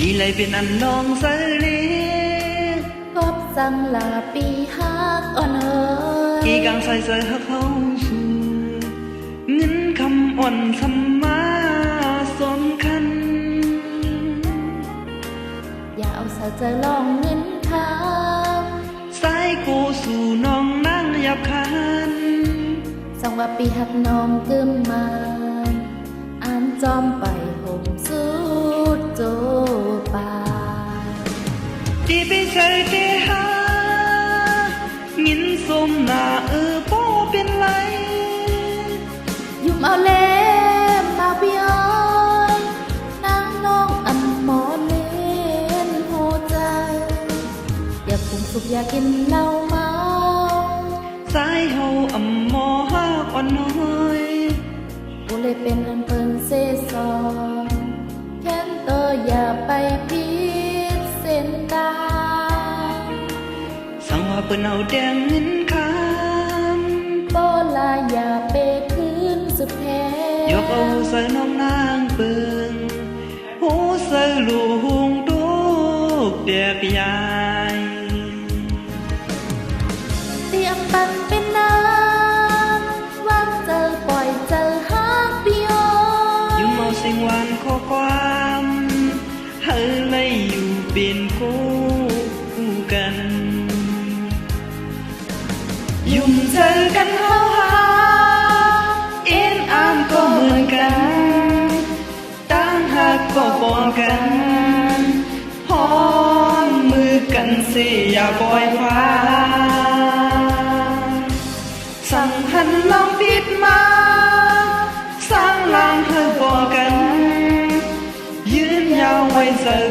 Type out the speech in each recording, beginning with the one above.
ปีไหลเป็นอันน้องใส่เลกบสังลาปีฮักอ่อนเอ๋ยกี่กังใส่ใส่ฮักเขาสู่เงินคำอ่อนสมมาสำคัญอย่าเอาสาจะลองเงินทางสายกูสู่น้องนั่งยับคันสังว่าปีหักน้องกึมมาอ่านจอมไปห่มสุดโจ ปาที่ไปใส่เตหาเงินสมหน้าเออบ่เป็นไรยุ่มเอาเล่มมาพี่อ้อยนางน้อ พิดเส้นตายสั่งว่าเปิ้นเอาแดงเงินคโบลาอย่าไปคืนสุดแท้ำยกเอาใส่น้องนางเปิงหูใส่ลูกดูกเด็กยายเตรียมปันเป็นน้ำวางเจอปล่อยเจอฮักพี่อ้อยยุ่มเอาสิ่งหวานข้อควา มเฮาเลยอยู่เป็นคู่กัน ยุ่มเจอกันเฮาหาเอ็นอามก็เหมือนกันตั้งหักก็ปองกันหอมมือกันสิอย่าปล่อย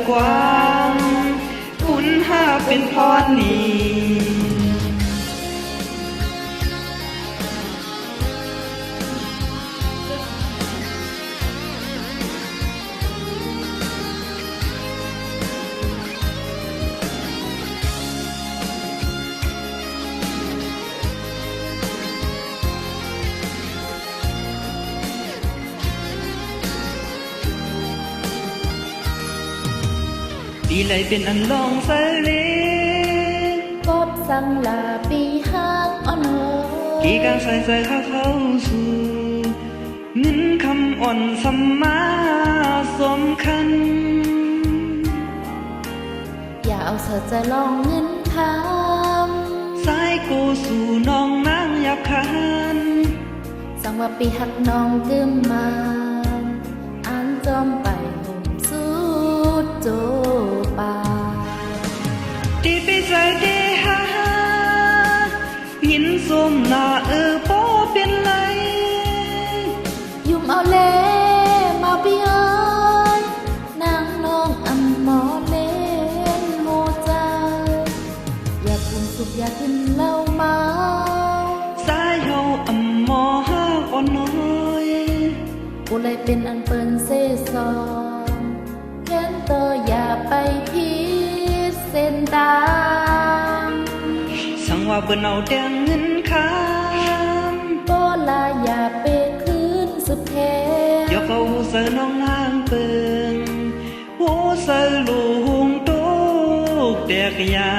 ความ คุณห้าเป็นพรนี้ ปีไหลเป็นอันลองใส่เลกบสังลาปีฮักอ่อนเอ๋ยกี่การใส่ใส่ข้าเข้าสู่เงินคำอ่อนสมมาสมคัญ อย่าเอาเธอจะลองเงินคสายกูสู่น้องนางยับคันำสังว่าปีหักน้องกึมมาอ่านจอม ยินสมหน้าเออบ่เป็นไร ยุ่มเอาเล่มาพี่เอ้ยนางน้องอันหมอเล่นโมใจอย่าปรุงสุกอย่ากินเหล้าเมาสายเฮาอำมอฮักอ่อนน้อยกูเลยเป็นอันเปิ้นเซซองแค้นตัวอย่าไป เปิ้นเอาแดงเงินคำโบลาอย่าไปคืนสุดแท้ยกเอาใส่น้องนางเปิงหูใส่ลูกตุกเด็กยา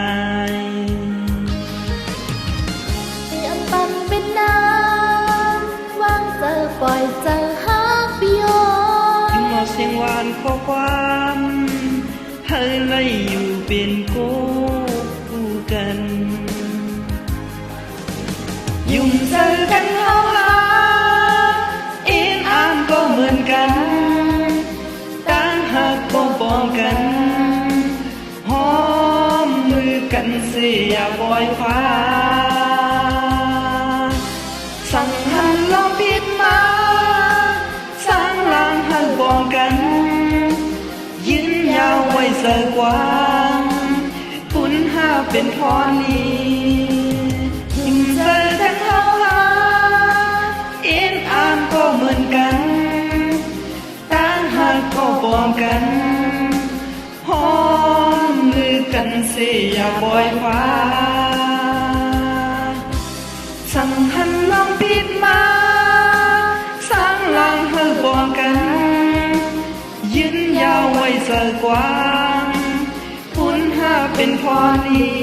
ยเตรียมปันเป็นน้ำวางเจอปล่อยเจอฮักพี่โอยิ่งเอาเสียงหวานข้อความให้ไล่อยู่เป็นกู อกันเฮาหาอ็นอามก็เหมือนกันต่างหักก็ปองกันหอมมือกันเสียบอยฟ้า สั่งหันลองผิดมาสร้างลางหันบอกกันยืนยาวไว้เสกวางคุณห้าเป็นพรนี้ กก็บอกกันหอมมือกันสิอยบอยฟ้า สั่งหันลองปิดมาสร้างลางให้บอมกัน ยืนยาวไว้เสือกว้างเป็นพอนี้